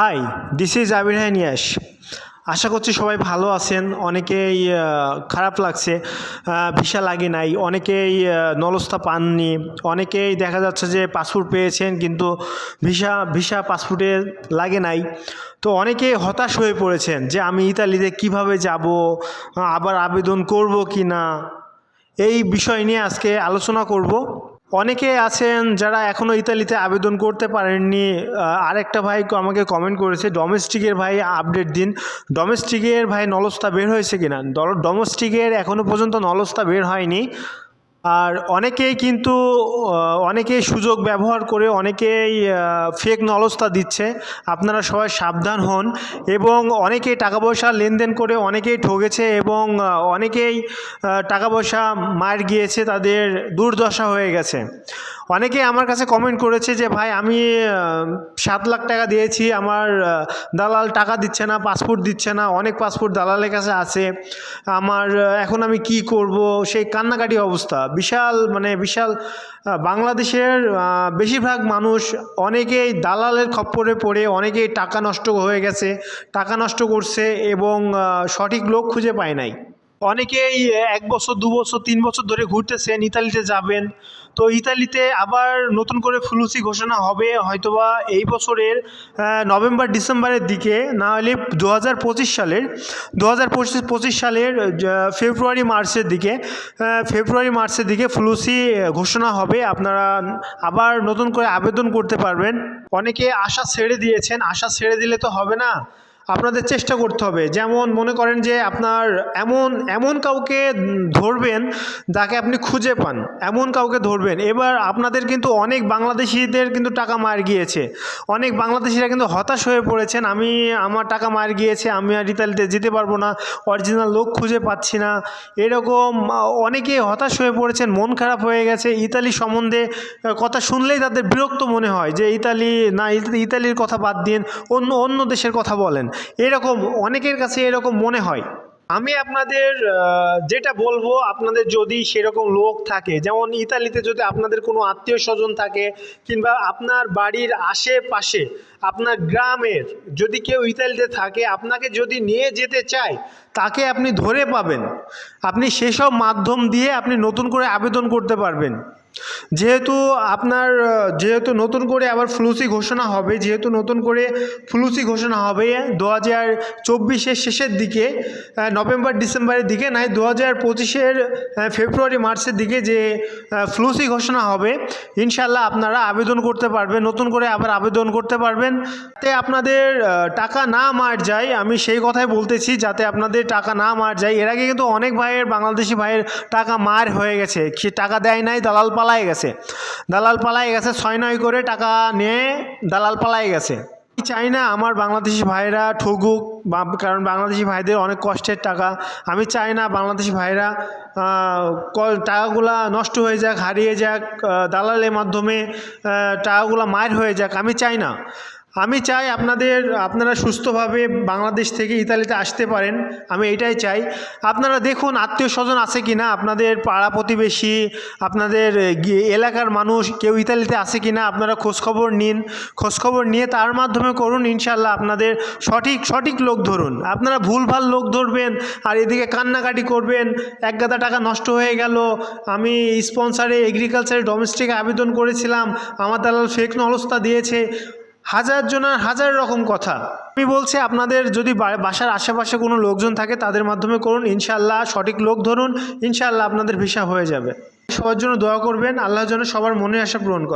Hi this is Abir Niyas আশা করছি সবাই ভালো আছেন। অনেকেই খারাপ লাগছে ভিসা লাগে নাই অনেকেই আহ, নলস্তা পাননি অনেকেই দেখা যাচ্ছে যে পাসপোর্ট পেয়েছেন কিন্তু ভিসা ভিসা পাসপোর্টে লাগে নাই। তো অনেকে হতাশ হয়ে পড়েছেন যে আমি ইতালিতে কীভাবে যাব আবার আবেদন করব কি না এই বিষয় নিয়ে আজকে আলোচনা করব। অনেকে আছেন যারা এখনও ইতালিতে আবেদন করতে পারেননি। আরেকটা ভাই আমাকে কমেন্ট করেছে ডোমেস্টিকের ভাই আপডেট দিন। ডোমেস্টিকের ভাই নলস্তা বের হয়েছে কিনা? ডোমেস্টিকের এখনও পর্যন্ত নলস্তা বের হয়নি। আর অনেকেই কিন্তু অনেকেই সুযোগ ব্যবহার করে অনেকেই ফেক নলস্তা দিচ্ছে। আপনারা সবাই সাবধান হন এবং অনেকেই টাকা পয়সা লেনদেন করে অনেকেই ঠগেছে এবং অনেকেই টাকা পয়সা মার গিয়েছে, তাদের দুর্দশা হয়ে গেছে। অনেকেই আমার কাছে কমেন্ট করেছে যে, ভাই, আমি সাত লাখ টাকা দিয়েছি, আমার দালাল টাকা দিচ্ছে না পাসপোর্ট দিচ্ছে না, অনেক পাসপোর্ট দালালের কাছে আছে, আমার এখন আমি কি করব? সেই কান্নাকাটি অবস্থা। বিশাল মানে বিশাল বাংলাদেশের বেশিরভাগ মানুষ অনেকেই দালালের খপ্পরে পড়ে, অনেকেই টাকা নষ্ট হয়ে গেছে, টাকা নষ্ট করছে এবং সঠিক লোক খুঁজে পায় নাই। অনেকেই এক বছর, দু বছর, তিন বছর ধরে ঘুরতেছেন, ইতালিতে যাবেন। তো ইতালিতে আবার নতুন করে ফুলুসি ঘোষণা হবে, হয়তোবা এই বছরের নভেম্বর, ডিসেম্বরের দিকে, না হলে দু হাজার পঁচিশ সালের দু হাজার পঁচিশ সালের ফেব্রুয়ারি, মার্চের দিকে ফেব্রুয়ারি, মার্চের দিকে ফুলুসি ঘোষণা হবে। আপনারা আবার নতুন করে আবেদন করতে পারবেন। অনেকে আশা ছেড়ে দিয়েছেন, আশা ছেড়ে দিলে তো হবে না। আপনাদের চেষ্টা করতে হবে। যেমন মনে করেন যে আপনার এমন এমন কাউকে ধরবেন যাকে আপনি খুঁজে পান। এমন কাউকে ধরবেন। এবার আপনাদের কিন্তু অনেক বাংলাদেশিদের কিন্তু টাকা মার গিয়েছে। অনেক বাংলাদেশিরা কিন্তু হতাশ হয়ে পড়েছেন, আমি, আমার টাকা মার গিয়েছে, আমি আর ইতালিতে যেতে পারব না, অরিজিনাল লোক খুঁজে পাচ্ছি না। এরকম অনেকে হতাশ হয়ে পড়েছেন, মন খারাপ হয়ে গেছে। ইতালি সম্বন্ধে কথা শুনলেই তাদের বিরক্ত মনে হয় যে, ইতালি, না, ইতালির কথা বাদ দিন, অন্য অন্য দেশের কথা বলেন। এরকম অনেকের কাছে এরকম মনে হয়। আমি আপনাদের যেটা বলব, আপনাদের যদি সেরকম লোক থাকে, যেমন ইতালিতে যদি আপনাদের কোনো আত্মীয় স্বজন থাকে, কিংবা আপনার বাড়ির আশেপাশে, আপনার গ্রামের যদি কেউ ইতালিতে থাকে, আপনাকে যদি নিয়ে যেতে চায়, তাকে আপনি ধরে পাবেন। আপনি সেসব মাধ্যম দিয়ে আপনি নতুন করে আবেদন করতে পারবেন। যেহেতু আপনার যেহেতু নতুন করে আবার ফ্লুসি ঘোষণা হবে, যেহেতু নতুন করে ফ্লুসি ঘোষণা হবে, দু হাজার চব্বিশের শেষের দিকে নভেম্বর, ডিসেম্বরের দিকে নাই, দু হাজার পঁচিশের ফেব্রুয়ারি, মার্চের দিকে যে ফ্লুসি ঘোষণা হবে ইনশাল্লাহ আপনারা আবেদন করতে পারবেন, নতুন করে আবার আবেদন করতে পারবেন। যাতে আপনাদের টাকা না মার যায়, আমি সেই কথাই বলতেছি, যাতে আপনাদের টাকা না মার যায়। এর আগে কিন্তু অনেক ভাইয়ের, বাংলাদেশি ভাইয়ের টাকা মার হয়ে গেছে। টাকা দেয় নাই, দালাল পালায় গেছে। দালাল পালায় গেছে, ছয় নয় করে টাকা নিয়ে দালাল পালায় গেছে। চাই না আমার বাংলাদেশি ভাইরা ঠুকুক কারণ বাংলাদেশি ভাইদের অনেক কষ্টের টাকা। আমি চাই না বাংলাদেশি ভাইরা টাকাগুলা নষ্ট হয়ে যাক, হারিয়ে যাক দালালের মাধ্যমে টাকাগুলা মার হয়ে যাক, আমি চাই না। আমি চাই আপনাদের, আপনারা সুস্থভাবে বাংলাদেশ থেকে ইতালিতে আসতে পারেন, আমি এটাই চাই। আপনারা দেখুন আত্মীয় স্বজন আছে কি না আপনাদের পাড়া প্রতিবেশী, আপনাদের এলাকার মানুষ কেউ ইতালিতে আছে কি না আপনারা খোঁজখবর নিন। খোঁজখবর নিয়ে তার মাধ্যমে করুন ইনশাল্লাহ আপনাদের সঠিক সঠিক লোক ধরুন। আপনারা ভুলভাল লোক ধরবেন, আর এদিকে কান্নাকাটি করবেন, এক গাদা টাকা নষ্ট হয়ে গেল। আমি স্পন্সারে এগ্রিকালচারে ডোমেস্টিক আবেদন করেছিলাম, আমার দালাল ফেক নলস্তা দিয়েছে। হাজার জনের হাজার রকম কথা। আমি বলছি, আপনাদের যদি বাসার আশেপাশে কোনো লোকজন থাকে, তাদের মাধ্যমে করুন। ইনশাল্লাহ সঠিক লোক ধরুন। ইনশাল্লাহ আপনাদের ভিসা হয়ে যাবে। সবার জন্য দোয়া করবেন। আল্লাহর জন্য সবার মনে আশা পূরণ করে।